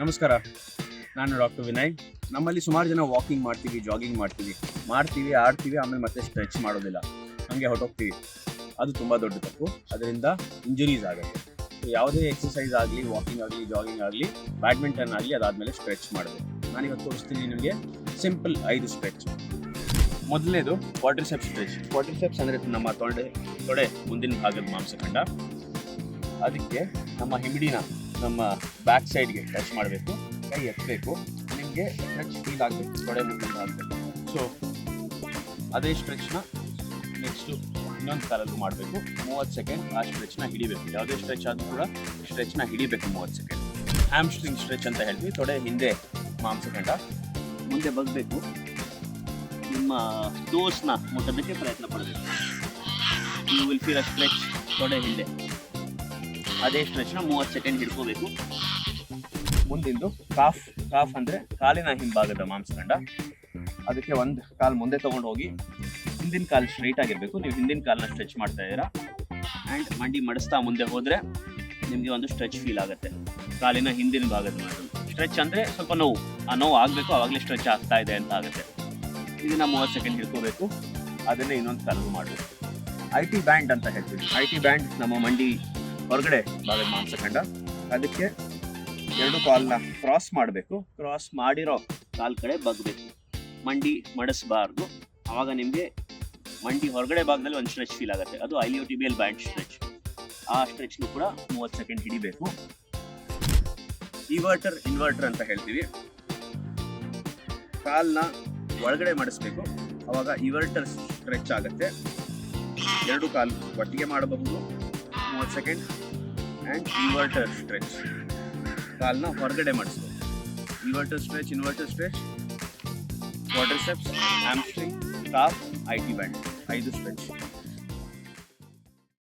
ನಮಸ್ಕಾರ. ನಾನು ಡಾಕ್ಟರ್ ವಿನಯ್. ನಮ್ಮಲ್ಲಿ ಸುಮಾರು ಜನ ವಾಕಿಂಗ್ ಮಾಡ್ತೀವಿ ಜಾಗಿಂಗ್ ಮಾಡ್ತೀವಿ. ಮಾಡ್ತೀವಿ, ಆಡ್ತೀವಿ, ಆಮೇಲೆ ಮತ್ತೆ ಸ್ಟ್ರೆಚ್ ಮಾಡೋದಿಲ್ಲ. ಹಂಗೆ ಹೊರಟೋಗ್ತೀವಿ. ಅದು ತುಂಬ ದೊಡ್ಡ ತಪ್ಪು. ಅದರಿಂದ ಇಂಜುರೀಸ್ ಆಗುತ್ತೆ. ಯಾವುದೇ ಎಕ್ಸಸೈಸ್ ಆಗಲಿ ವಾಕಿಂಗ್ ಆಗಲಿ ಜಾಗಿಂಗ್ ಆಗಲಿ ಬ್ಯಾಡ್ಮಿಂಟನ್ ಆಗಲಿ ಅದಾದಮೇಲೆ ಸ್ಟ್ರೆಚ್ ಮಾಡಬೇಕು. ನಾನಿವತ್ತು ತೋರಿಸ್ತೀನಿ ನಿಮಗೆ ಸಿಂಪಲ್ ಐದು ಸ್ಟ್ರೆಚ್ ಮೊದಲನೇದು ಕ್ವಾಡ್ರಿಸೆಪ್ ಸ್ಟ್ರೆಚ್ ಸೆಪ್ಸ್ ಅಂದರೆ ನಮ್ಮ ತೊಡೆ ತೊಡೆ ಮುಂದಿನ ಭಾಗದ ಮಾಂಸಖಂಡ. ಅದಕ್ಕೆ ನಮ್ಮ ಹಿಮಿಡಿನ ನಮ್ಮ ಬ್ಯಾಕ್ ಸೈಡ್ಗೆ ಟಚ್ ಮಾಡಬೇಕು. ಕೈ ಎತ್ತಬೇಕು ನಿಮಗೆ ಸ್ಟ್ರೆಚ್ ಫೀಲ್ ಆಗಬೇಕು. ತೊಡೆ ಭಾಗದಲ್ಲಿ ಸೊ ಅದೇ ಸ್ಟ್ರೆಚ್ನ ನೆಕ್ಸ್ಟು ಇನ್ನೊಂದು ಕಾಲಲ್ಲೂ ಮಾಡಬೇಕು. ಮೂವತ್ತು ಸೆಕೆಂಡ್ ಆ ಸ್ಟ್ರೆಚ್ನ ಹಿಡಿಬೇಕು. ಯಾವುದೇ ಸ್ಟ್ರೆಚ್ ಆದರೂ ಕೂಡ ಸ್ಟ್ರೆಚ್ನ ಹಿಡಿಬೇಕು ಮೂವತ್ತು ಸೆಕೆಂಡ್ ಹ್ಯಾಮ್ ಸ್ಟ್ರಿಂಗ್ ಸ್ಟ್ರೆಚ್ ಅಂತ ಹೇಳ್ತೀವಿ. ತೊಡೆ ಹಿಂದೆ ಮಾಂಸಖಂಡ ಮುಂದೆ ಬಗ್ಬೇಕು. ನಿಮ್ಮ ದೋಸ್ನ ಮುಟ್ಟೋದಕ್ಕೆ ಪ್ರಯತ್ನ ಪಡಬೇಕು. You will feel a stretch ತೊಡೆ ಹಿಂದೆ. ಅದೇ ಸ್ಟ್ರೆಚ್ನ ಮೂವತ್ತು ಸೆಕೆಂಡ್ ಹಿಡ್ಕೋಬೇಕು. ಮುಂದಿಂದು ಕಾಫ್ ಕಾಫ್ ಅಂದರೆ ಕಾಲಿನ ಹಿಂಭಾಗದ ಮಾಂಸಖಂಡ ಅದಕ್ಕೆ ಒಂದು ಕಾಲು ಮುಂದೆ ತೊಗೊಂಡು ಹೋಗಿ ಹಿಂದಿನ ಕಾಲು ಸ್ಟ್ರೈಟ್ ಆಗಿರಬೇಕು. ನೀವು ಹಿಂದಿನ ಕಾಲನ್ನ ಸ್ಟ್ರೆಚ್ ಮಾಡ್ತಾ ಇದ್ದೀರಾ. ಆ್ಯಂಡ್ ಮಂಡಿ ಮಡಿಸ್ತಾ ಮುಂದೆ ಹೋದರೆ ನಿಮಗೆ ಒಂದು ಸ್ಟ್ರೆಚ್ ಫೀಲ್ ಆಗುತ್ತೆ. ಕಾಲಿನ ಹಿಂದಿನ ಭಾಗದ ಮಾಡಿ ಸ್ಟ್ರೆಚ್ ಅಂದರೆ ಸ್ವಲ್ಪ ನೋವು. ಆ ನೋವು ಆಗಬೇಕು ಆವಾಗಲೇ ಸ್ಟ್ರೆಚ್ ಆಗ್ತಾ ಇದೆ ಅಂತ ಆಗುತ್ತೆ. ಇದನ್ನು ಮೂವತ್ತು ಸೆಕೆಂಡ್ ಹಿಡ್ಕೋಬೇಕು. ಅದನ್ನೇ ಇನ್ನೊಂದು ಕಾಲು ಮಾಡಬೇಕು. ಐ ಟಿ ಬ್ಯಾಂಡ್ ಅಂತ ಹೇಳ್ತೀವಿ. ಐ ಟಿ ಬ್ಯಾಂಡ್ ನಮ್ಮ ಮಂಡಿ ಹೊರಗಡೆ ಭಾಗದ ಮಾಂಸಖಂಡ ಅದಕ್ಕೆ ಎರಡು ಕಾಲ್ನ ಕ್ರಾಸ್ ಮಾಡಬೇಕು. ಕ್ರಾಸ್ ಮಾಡಿರೋ ಕಾಲ್ ಕಡೆ ಬಗ್ಬೇಕು. ಮಂಡಿ ಮಡಿಸ್ಬಾರ್ದು. ಆವಾಗ ನಿಮಗೆ ಮಂಡಿ ಹೊರಗಡೆ ಭಾಗದಲ್ಲಿ ಒಂದು ಸ್ಟ್ರೆಚ್ ಫೀಲ್ ಆಗುತ್ತೆ. ಅದು ಐಲಿಯೋಟಿಬಿಯಲ್ ಬ್ಯಾಂಡ್ ಸ್ಟ್ರೆಚ್ ಆ ಸ್ಟ್ರೆಚ್ನು ಕೂಡ ಮೂವತ್ತು ಸೆಕೆಂಡ್ ಹಿಡಿಬೇಕು. ಇವರ್ಟರ್ ಇನ್ವರ್ಟರ್ ಅಂತ ಹೇಳ್ತೀವಿ. ಕಾಲ್ನ ಒಳಗಡೆ ಮಾಡಿಸ್ಬೇಕು. ಅವಾಗ ಇವರ್ಟರ್ ಸ್ಟ್ರೆಚ್ ಆಗುತ್ತೆ. ಎರಡು ಕಾಲು ಒಟ್ಟಿಗೆ ಮಾಡಬಹುದು. ಮೂವತ್ತು ಸೆಕೆಂಡ್ ಆ್ಯಂಡ್ ಇನ್ವರ್ಟರ್ ಸ್ಟ್ರೆಚ್ ಕಾಲ್ನ ಹೊರಗಡೆ ಮಾಡಿಸ್ಬೇಕು inverter stretch inverter stretch quadriceps hamstring calf I T band ಐದು ಸ್ಟ್ರೆಚ್